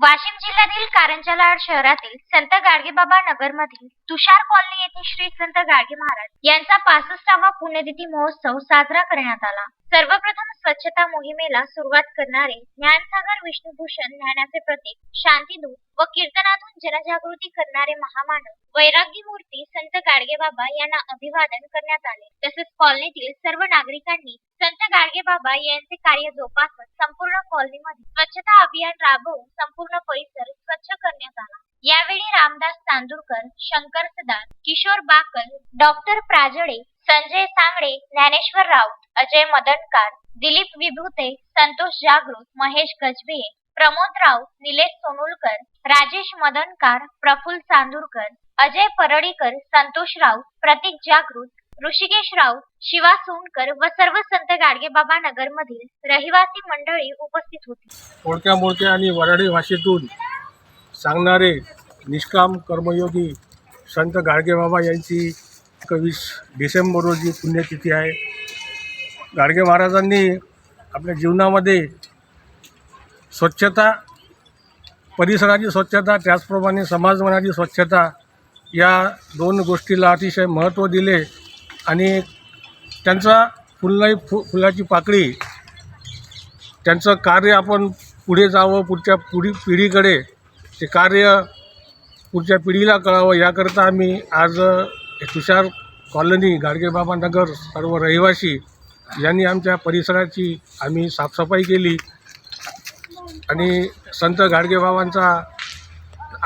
वाशिम जिल्ह्यातील कारंजालाड शहरातील संत गाडगेबाबा नगरमधील तुषार कॉलनी येथे श्री संत गाडगे महाराज यांचा पासष्टावा पुण्यतिथी महोत्सव साजरा करण्यात आला. सर्वप्रथम स्वच्छता मोहिमेला सुरुवात करणारे ज्ञानसागर विष्णुभूषण ज्ञानाचे प्रतीक शांतीदूत व कीर्तनातून जनजागृती करणारे महामानव वैराग्य मूर्ती संत गाडगेबाबा यांना अभिवादन करण्यात आले. तसेच कॉलनीतील सर्व नागरिकांनी संत गाडगेबाबा यांचे कार्य जोपासत संपूर्ण कॉलनीमध्ये स्वच्छता अभियान राबवून संपूर्ण परिसर स्वच्छ करण्यात आला. यावेळी रामदास तांदूरकर शंकर सदान किशोर बाकल डॉक्टर प्राजळे संजय सांगडे ज्ञानेश्वर राऊत अजय मदनकार दिलीप विभूते संतोष जागृत महेश गजबे प्रमोद राऊत निलेश सोनुलकर राजेश मदनकार प्रफुल्ल चांदूरकर अजय परळीकर संतोष राऊत प्रतीक जागृत ऋषिकेश राऊत शिवा सोनकर व सर्व संत गाडगेबाबा नगरमधील रहिवासी मंडळी उपस्थित होती. मोडक्या मोडक्या आणि वराडी भाषेतून सांगणारे निष्काम कर्मयोगी संत गाडगेबाबा यांची एकवीस डिसेंबर रोजी पुण्यतिथी आहे. गाडगे महाराजांनी आपल्या जीवनामध्ये स्वच्छता परिसराची स्वच्छता त्याचप्रमाणे समाजमनाची स्वच्छता या दोन गोष्टीला अतिशय महत्त्व दिले आणि त्यांचा फुललाई फु फुलाची पाकळी त्यांचं कार्य आपण पुढे जावं पुढच्या पुढी पिढीकडे ते कार्य पुढच्या पिढीला कळावं याकरता आम्ही आज तुषार कॉलनी गाडगेबाबा नगर सर्व रहिवासी यांनी आमच्या परिसराची आम्ही साफसफाई केली. आणि संत गाडगेबाबांचा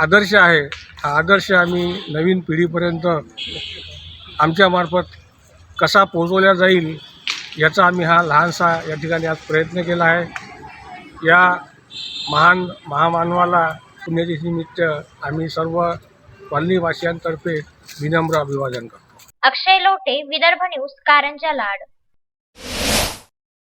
आदर्श आहे. हा आदर्श आम्ही नवीन पिढीपर्यंत आमच्यामार्फत कसा पोचवला जाईल याचा आम्ही हा लहानसा या ठिकाणी आज प्रयत्न केला आहे. या महान महामानवाला पुण्यतिथीनिमित्त आम्ही सर्व कॉलनीवासियांतर्फे विनम्र अभिवादन करतो. अक्षय लोटे विदर्भ न्यूज कारंजा लाड.